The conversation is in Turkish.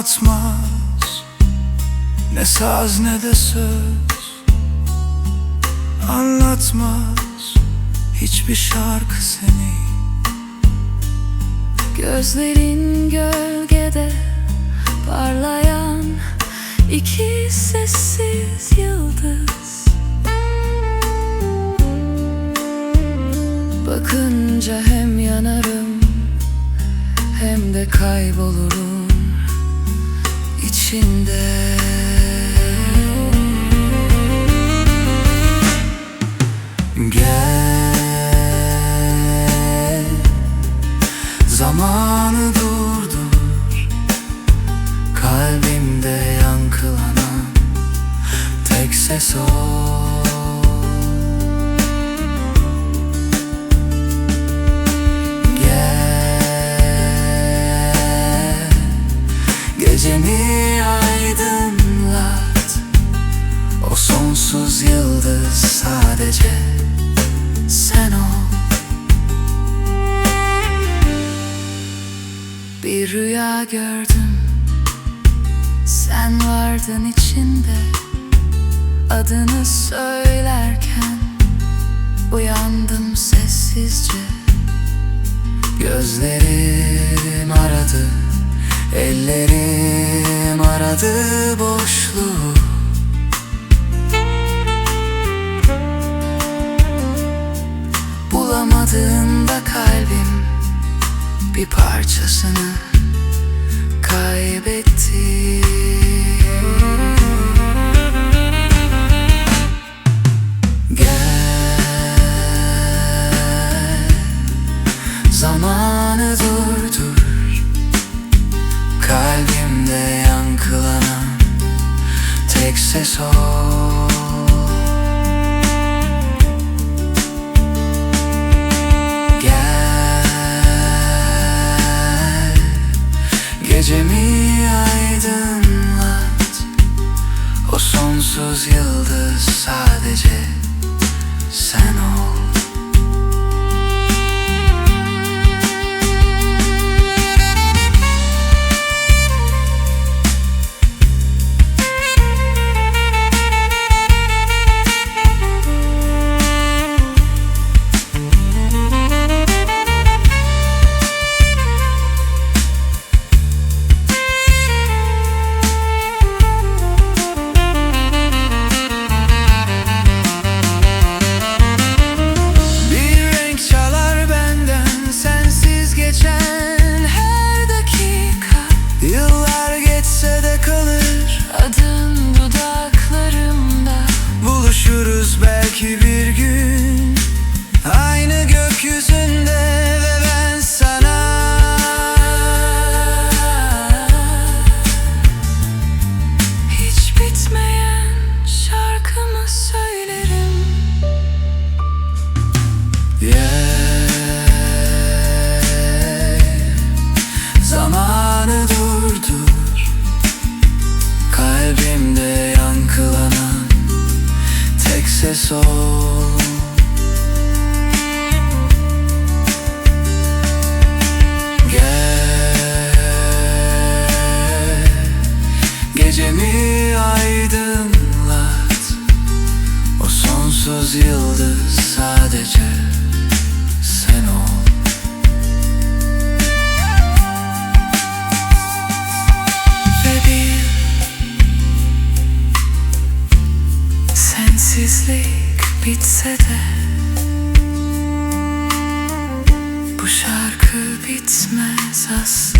anlatmaz. Ne saz ne de söz. Anlatmaz. Hiçbir şarkı seni. Gözlerin gölgede parlayan iki sessiz yıldız. Bakınca hem yanarım hem de kaybolurum içinde. Gel Zamanı durdur. Kalbimde yankılanan Tek ses o. Gel Gecemi yıldız sadece sen ol. Bir rüya gördüm. Sen vardın içinde. Adını söylerken Uyandım sessizce. Gözlerim aradı Ellerim aradı boşluğu parçasını kaybetti. Gel Zamanı durdur. Kalbimde yankılanan Tek ses o Gecemi aydınlat. O sonsuz yıldız sadece bitse de Bu şarkı bitmez asla